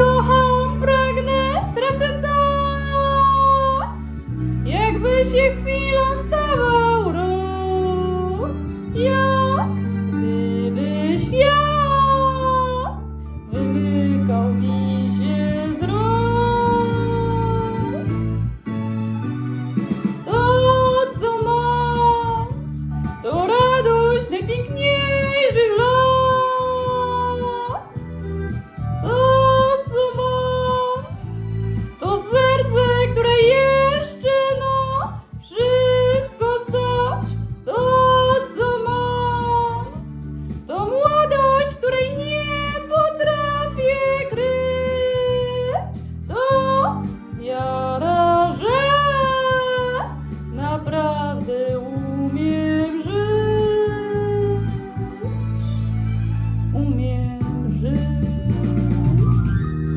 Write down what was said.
kocham, pragnę, tracę to. Jakby się chwilą stawał rok, jak gdyby świat wymykał mi się z rąk. To, co mam, to radość najpiękniejsza. umiem żyć.